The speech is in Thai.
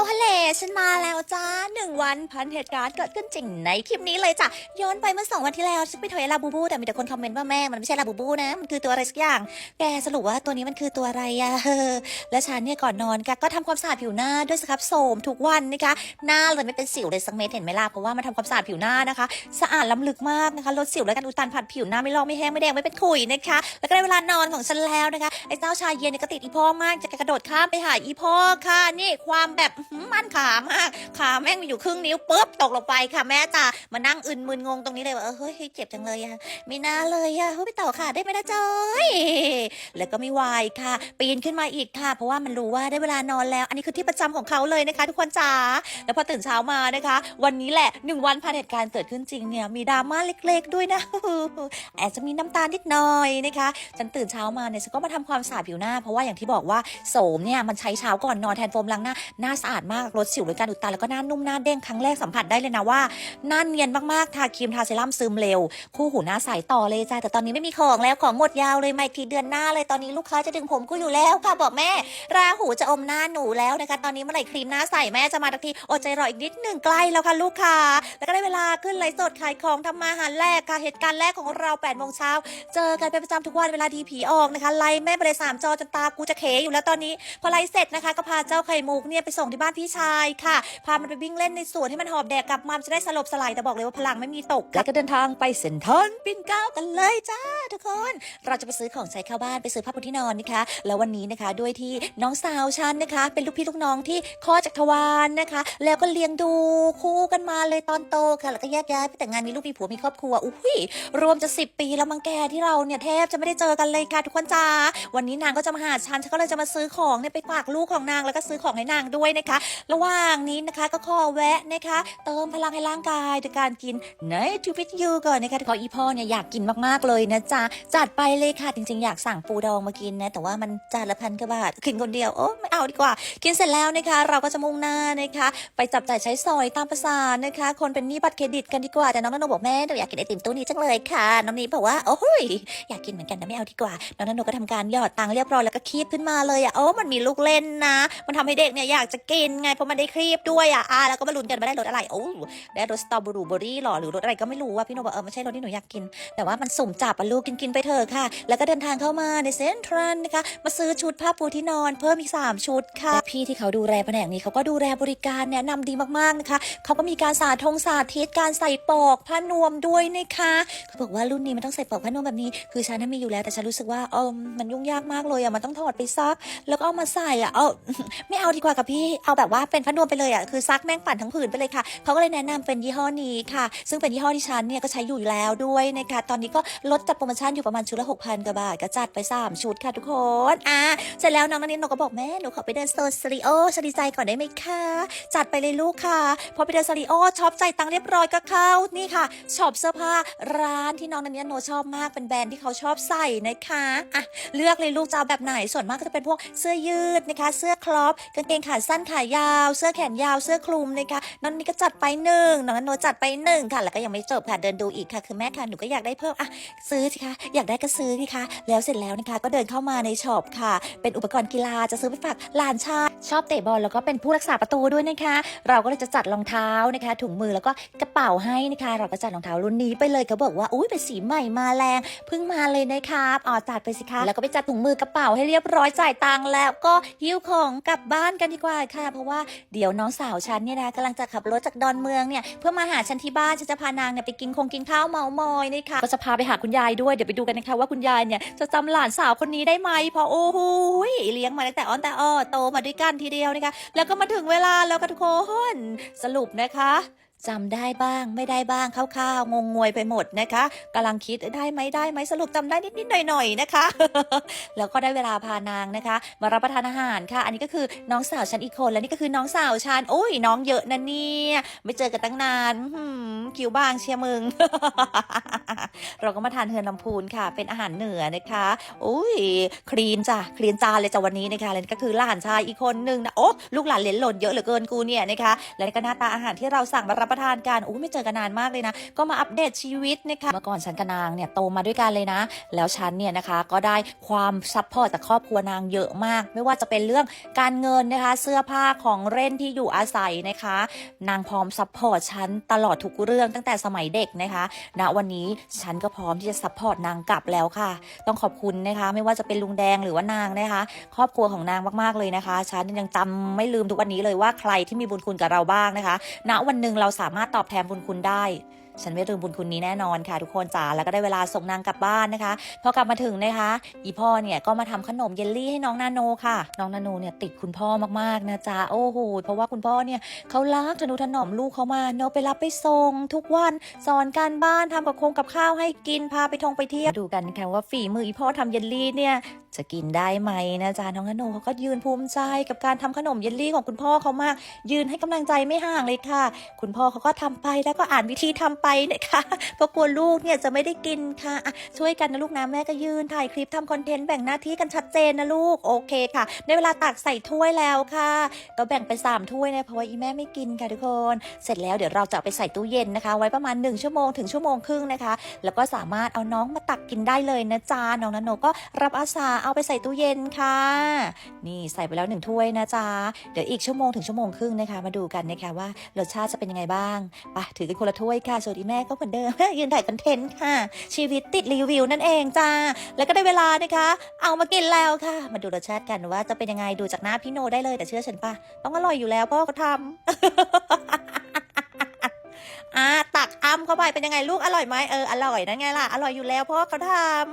ลฮัลเลฉันมาแล้วจ้าหนึ่งวันพันเหตุการณ์เกิดขึ้นจริงในคลิปนี้เลยจ้ะย้อนไปเมื่อสองวันที่แล้วฉันไปถอยลาบูบูแต่มีแต่คนคอมเมนต์ว่าแม่มันไม่ใช่ลาบูบูนะ มันคือตัวอะไรสักอย่าง แกสรุปว่าตัวนี้มันคือตัวอะไรอะเออและฉันเนี่ยก่อนนอนกก็ทำความสะอาดผิวหน้าด้วยสครับโสมทุกวันนะคะหน้าเลยไม่เป็นสิวเลยสักเม็ดเห็นไหมล่ะเพราะว่ามันทำความสะอาดผิวหน้านะคะ สะอาดล้ำลึกมากนะคะลดสิวและการอุดตันผัดผิวหน้าไม่ลอกไม่แห้งไม่แดงไม่เป็นขุยนะคะแล้วก็ได้เวลานอนของฉันแล้วนะคะไอ้เจ้าชายเย็นเนี่ยก็ติดอีพ่อมากจะกระโดดข้ามไปหาอีพ่อค่ะนี่ความแบบมันขามาก ขาแม่งมีอยู่ครึ่งนิ้วปุ๊บตกลงไปค่ะแม่จ๋ามานั่งอึนมึนงงตรงนี้เลยว่าเออเฮ้ยเจ็บจังเลยอะไม่น่าเลยอะเฮ้ยไปต่อค่ะได้ไหมนะจอยแล้วก็ไม่วายค่ะ ปีนขึ้นมาอีกค่ะ เพราะว่ามันรู้ว่าได้เวลานอนแล้ว อันนี้คือที่ประจำของเขาเลยนะคะ ทุกคนจ๋าแล้วพอตื่นเช้ามานะคะ วันนี้แหละหนึ่งวันผ่านเหตุการณ์เกิดขึ้นจริงเนี่ยมีดราม่าเล็ก ๆ ด้วยนะแอบจะมีน้ำตาลนิดหน่อยนะคะ ฉันตื่นเช้ามาเนี่ยฉันก็มาทำความสะอาดผิวหน้า เพราะว่าอย่างที่บอกว่าโสมเนี่ยมันใช้เช้าก่อนนอนแทนโฟมล้างหน้าหน้าสะอาดมากลดสิวลดการอุดตันแล้วก็หน้านุ่มหน้าเด้งครั้งแรกสัมผัสได้เลยนะว่าหน้าเนียนมากๆทาครีมทาเซรั่มซึมเร็ว คู่หูหน้าใสต่อเลยจ้าแต่ตอนนี้ไม่มีของแล้วของหมดยาวเลยไม่ทีเดือนหน้าเลยตอนนี้ลูกค้าจะดึงผมกูอยู่แล้วค่ะบอกแม่ ราหูจะอมหน้าหนูแล้วนะคะตอนนี้เมื่อไหร่ครีมหน้าใสแม่จะมาทักทีอดใจรออีกนิดหนึ่งใกล้แล้วค่ะลูกค้าแล้วก็ได้เวลาขึ้นไลฟ์สดขายของทำมาหารแรกค่ะเหตุการณ์แรกของเรา8โมงเช้าเจอกันเป็นประจำทุกวันเวลาดีผีออกนะคะไล่แม่ไปเลยสามจอจนตากูจะเขอยู่แล้วตอนนี้พอไล่เสร็จนะคะก็พาเจ้าไข่มุกเนี่ยไปส่งที่บ้านพี่ชายค่ะ พามันไปวิ่งเล่นในสวนให้มันหอบแดกกลับมามันจะได้สลบสลายแต่บอกเลยว่าพลังไม่มีตกแล้วก็เดินทางไปเซนทรัลปิ่นเก้ากันเลยจ้าทุกคน เราจะไปซื้อของใช้เข้าบ้านไปซื้อผ้าปูที่นอนนะคะ แล้ววันนี้นะคะด้วยที่น้องสาวฉันนะคะ เป็นลูกพี่ลูกน้องที่คลอดจากทวารนะคะ แล้วก็เลี้ยงดูคู่กันมาเลยตอนโตค่ะ แล้วก็แยกย้ายไปแต่งงานมีลูกมีผัวมีครอบครัวอุ้ยรวมจะสิปีแล้วมังแกที่เราเนี่ยแทบจะไม่ได้เจอกันเลยค่ะทุกคนจ้าวันนี้นางก็จะมาหาฉันฉันก็เลยจะมาซื้อของเนี่ยไปฝากลูกของนางแล้วก็ซื้อของให้นางด้วยนะคะระหว่างนี้นะคะก็ขอแวะนะคะ เติมพลังให้ร่างกายด้วยการกินในทูฟิตยูก่อนนะคะขออีพ่อเนี่ยอยากกินมากๆเลยนะจ๊ะจัดไปเลยค่ะจริงๆ อยากสั่งปูดองมากินนะแต่ว่ามันจานละพันกว่าบาทกินคนเดียวโอ้ไม่เอาดีกว่า กินเสร็จแล้วนะคะ เราก็จะมุ่งหน้านะคะ ไปจับจ่ายใช้สอยตามภาษานะคะ คนเป็นหนี้บัตรเครดิตกันดีกว่าแต่น้องนโนบอกแม่หนูอยากกินไอติมตู้นี้จังเลยค่ะน้องนี้บอกว่าโอ้ยอยากกินเหมือนกันนะไม่เอาดีกว่าน้องนโนก็ทำการหยอดตังค์เรียบร้อยแล้วก็คีบขึ้นมาเลยอะโอ้มันมีลูกเล่นนะ มันทำให้เด็กเนี่ยอยากจะกินินไงเพราะมันได้ครีบด้วยอะอ่าแล้วก็มาลุ้นกันมาได้รสอะไรโอ้ได้รสสตรอเบอร์รี่หรอหรือรสอะไรก็ไม่รู้ว่าพี่โนบอกเออไม่ใช่รสที่หนูอยากกิน แต่ว่ามันสุ่มจับอะลูกกินกินๆไปเถอะค่ะ แล้วก็เดินทางเข้ามาในเซ็นทรัลนะคะ มาซื้อชุดผ้าปูที่นอน เพิ่มอีก3ชุดค่ะพี่ที่เขาดูแลแผนกนี้เขาก็ดูแลบริการแนะนำดีมากๆนะคะเขาก็มีการสาธงสาธิตการใส่ปอกผ้านวมด้วยนะคะเขาบอกว่ารุ่นนี้มันต้องใส่ปอกผ้านวมแบบนี้ คือฉันมีอยู่แล้วแต่ฉันรู้สึกว่าเออมันยุ่งยากมากเลยอะมันต้องถอดไปซัก แล้วก็เอามาใส่อะเอาไม่เอาดีกว่ากับพี่เอาเราแบบว่าเป็นผ้านวมไปเลยอะคือซักแม่งปั่นทั้งผืนไปเลยค่ะเขาก็เลยแนะนำเป็นยี่ห้อนี้ค่ะ ซึ่งเป็นยี่ห้อที่ฉันเนี่ยก็ใช้อยู่แล้วด้วยนะคะตอนนี้ก็ลดจัดโปรโมชั่นอยู่ประมาณชุดละ6,000กว่าบาทก็จัดไป 3 ชุดค่ะทุกคนอะเสร็จแล้วน้องนันนินหนูก็บอกแม่หนูขอไปเดินโซนสริโอชดีใจก่อนได้ไหมคะจัดไปเลยลูกค่ะ พอไปเดินสตูดิโอช็อปใจตังเรียบร้อยก็เข้านี่ค่ะช็อปเสื้อผ้าร้านที่น้องนันนินโนชอบมากเป็นแบรนด์ที่เขาชอบใส่นะคะอะเลือกเลยลูกจะเอาแบบไหนส่วนมากก็จะเป็นพวกเสื้อยืดนะคะ เสื้อครอปกางเกงขาสั้นขายาว เสื้อแขนยาวเสื้อคลุมนะคะน้องนี่ก็จัดไปหนึ่งน้องนันโนจัดไปหนึ่งค่ะ แล้วก็ยังไม่จบค่ะเดินดูอีกค่ะ คือแม่ค่ะหนูก็อยากได้เพิ่มอะซื้อสิคะอยากได้ก็ซื้อสิคะแล้วเสร็จแล้วนะคะ ก็เดินเข้ามาในช็อปค่ะ เป็นอุปกรณ์กีฬาจะซื้อไปฝากหลานชายชอบเตะบอลแล้วก็เป็นผู้รักษาประตูด้วยนะคะ เราก็เลยจะจัดรองเท้านะคะ ถุงมือแล้วก็กระเป๋าให้นะคะ เราก็จัดรองเท้ารุ่นนี้ไปเลยเขาบอกว่าอุ้ยเป็นสีใหม่มาแรงเพิ่งมาเลยนะครับอ๋อจัดไปสิคะแล้วก็ไปจัดถุงมือกระเป๋าให้เรียบร้อยจ่ายตังค์แล้วก็หิ้วของกลับบ้านกันดีกว่าค่ะเพราะว่าเดี๋ยวน้องสาวฉันเนี่ยนะกำลังจะขับรถจากดอนเมืองเนี่ยเพื่อมาหาฉันที่บ้านฉันจะพานางเนี่ยไปกินคงกินข้าวเมามอยนะคะก็จะพาไปหาคุณยายด้วยเดี๋ยวไปดูกันนะคะว่าคุณยายเนี่ยจะจำหลานสาวคนนี้ได้ไหมเพราะโอ้โหยเลี้ยงมาตั้งแต่อ้อนแต่อ้อโตมาด้วยกันทีเดียวนะคะแล้วก็มาถึงเวลาแล้วค่ะทุกคนสรุปนะคะ จำได้บ้างไม่ได้บ้างคร่าวๆงงงวยไปหมดนะคะกำลังคิดได้ไหมได้ไหมสรุปจำได้นิดๆหน่อยๆนะคะ แล้วก็ได้เวลาพานางนะคะ มารับประทานอาหารค่ะ อันนี้ก็คือน้องสาวฉันอีกคนและนี่ก็คือน้องสาวฉันโอ้ยน้องเยอะนะเนี่ยไม่เจอกันตั้งนานหือคิวบางเชียร์มึง เราก็มาทานเฮือนลำพูนค่ะ เป็นอาหารเหนือนะคะโอ้ยคลีนจ้ะคลีนจานเลยจ้ะวันนี้นะคะและนี่ก็คือหลานชายอีกคนนึงนะโอ้ลูกหลานเหลนหล่นเยอะเหลือเกินกูเนี่ยนะคะและนี่ก็หน้าตาอาหารที่เราสั่งมารับประทานกันอู้ไม่เจอกันนานมากเลยนะ ก็มาอัปเดตชีวิตนะคะเมื่อก่อนฉันกับนางเนี่ยโตมาด้วยกันเลยนะ แล้วฉันเนี่ยนะคะก็ได้ความซัพพอร์ตจากครอบครัวนางเยอะมาก ไม่ว่าจะเป็นเรื่องการเงินนะคะ เสื้อผ้าของเล่นที่อยู่อาศัยนะคะ นางพร้อมซัพพอร์ตฉันตลอดทุกเรื่องตั้งแต่สมัยเด็กนะคะณวันนี้ฉันก็พร้อมที่จะซัพพอร์ตนางกลับแล้วค่ะ ต้องขอบคุณนะคะ ไม่ว่าจะเป็นลุงแดงหรือว่านางนะคะ ครอบครัวของนางมากๆเลยนะคะ ฉันยังจำไม่ลืมทุกวันนี้เลยว่าใครที่มีบุญคุณกับเราบ้างนะคะณวันหนึ่งเราสามารถตอบแทนบุญคุณได้ ฉันไม่ลืมบุญคุณนี้แน่นอนค่ะ ทุกคนจ๋าแล้วก็ได้เวลาส่งนางกลับบ้านนะคะพอกลับมาถึงนะคะอีพ่อเนี่ยก็มาทำขนมเยลลี่ให้น้องนาโนค่ะ น้องนาโนเนี่ยติดคุณพ่อมากๆนะจ๊ะโอ้โหเพราะว่าคุณพ่อเนี่ยเขารักทนุถนอมลูกเขามาเนาะไปรับไปส่งทุกวันสอนการบ้านทำกับคงกับข้าวให้กินพาไปท่องไปเที่ยวดูกันค่ะว่าฝีมืออีพ่อทำเยลลี่เนี่ยจะกินได้ไหมนะจ๊ะน้องนาโนเขาก็ยืนภูมิใจกับการทำขนมเยลลี่ของคุณพ่อเขามาก ยืนให้กำลังใจไม่ห่างเลยค่ะ คุณพ่อเขาก็ทำไปแล้วก็อ่านวิธีทำไปนะคะเพราะกลัวลูกเนี่ยจะไม่ได้กินค่ะช่วยกันนะลูกนะแม่ก็ยืนถ่ายคลิปทำคอนเทนต์แบ่งหน้าที่กันชัดเจนนะลูกโอเคค่ะได้เวลาตักใส่ถ้วยแล้วค่ะ ก็แบ่งเป็น3ถ้วยนะเพราะว่าอีแม่ไม่กินค่ะทุกคน เสร็จแล้วเดี๋ยวเราจะาไปใส่ตู้เย็นนะคะ ไว้ประมาณ 1 ชั่วโมงถึงชั่วโมงครึ่งนะคะ แล้วก็สามารถเอาน้องมาตักกินได้เลยนะจ๊ะน้องนันโนก็รับอาสาเอาไปใส่ตู้เย็นค่ะ นี่ใส่ไปแล้วหนึ่งถ้วยนะจ๊ะเดี๋ยวอีกชั่วโมงถึงชั่วโมงครึ่งนะคะ มาดูกันนะคะว่ารสชาติจะเป็นยังไงบ้างไปถือกันคนละถ้วยค่ะส่วนอีแม่ก็เหมือนเดิม ยืนถ่ายคอนเทนต์ค่ะ ชีวิตติดรีวิวนั่นเองจ้า แล้วก็ได้เวลานะคะ เอามากินแล้วค่ะ มาดูรสชาติกันว่าจะเป็นยังไงดูจากหน้าพี่โนได้เลยแต่เชื่อฉันปะต้องอร่อยอยู่แล้วพ่อเขาทำอะตักอ้ำเข้าไปเป็นยังไงลูกอร่อยไหมเอออร่อยนั่นไงล่ะอร่อยอยู่แล้วพ่อเขาทำ